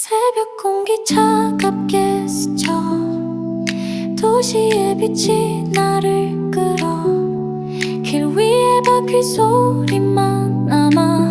새벽 공기 차갑게 스쳐 도시의 빛이 나를 끌어 길 위에 바퀴 소리만 남아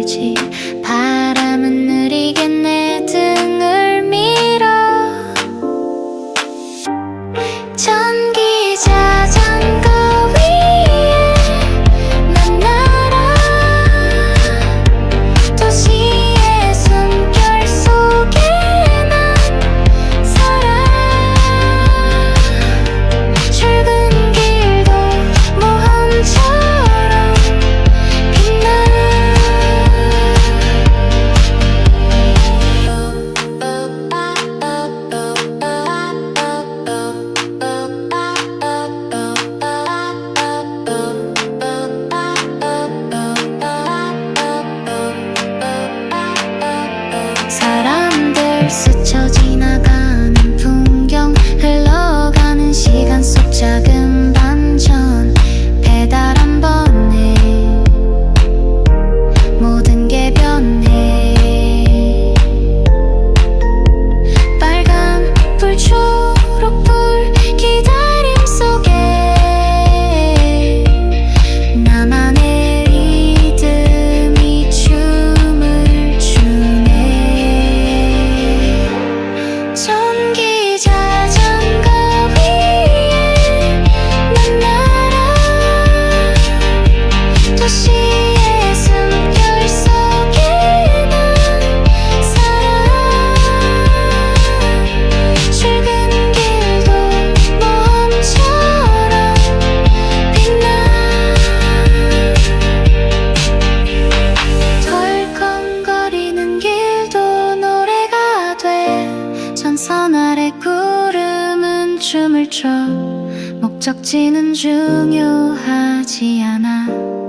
已经 스쳐 가치는 중요하지 않아.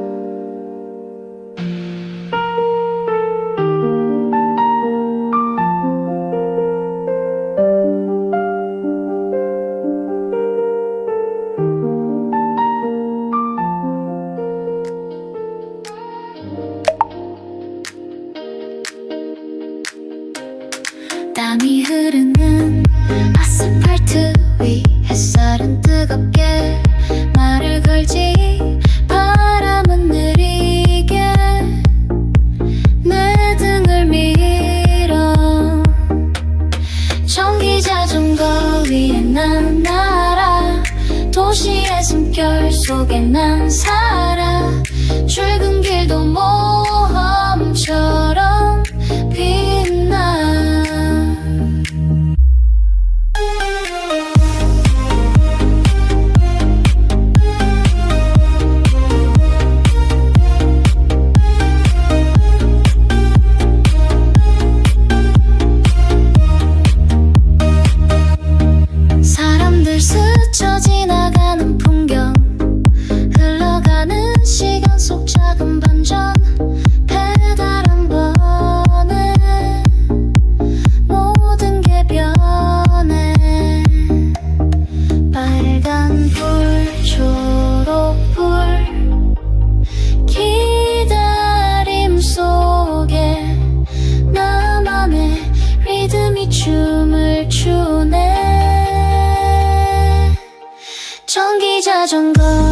위에 난 날아 도시의 숨결 속에 난 살아. 출근길도 모험처럼 빛 他整个。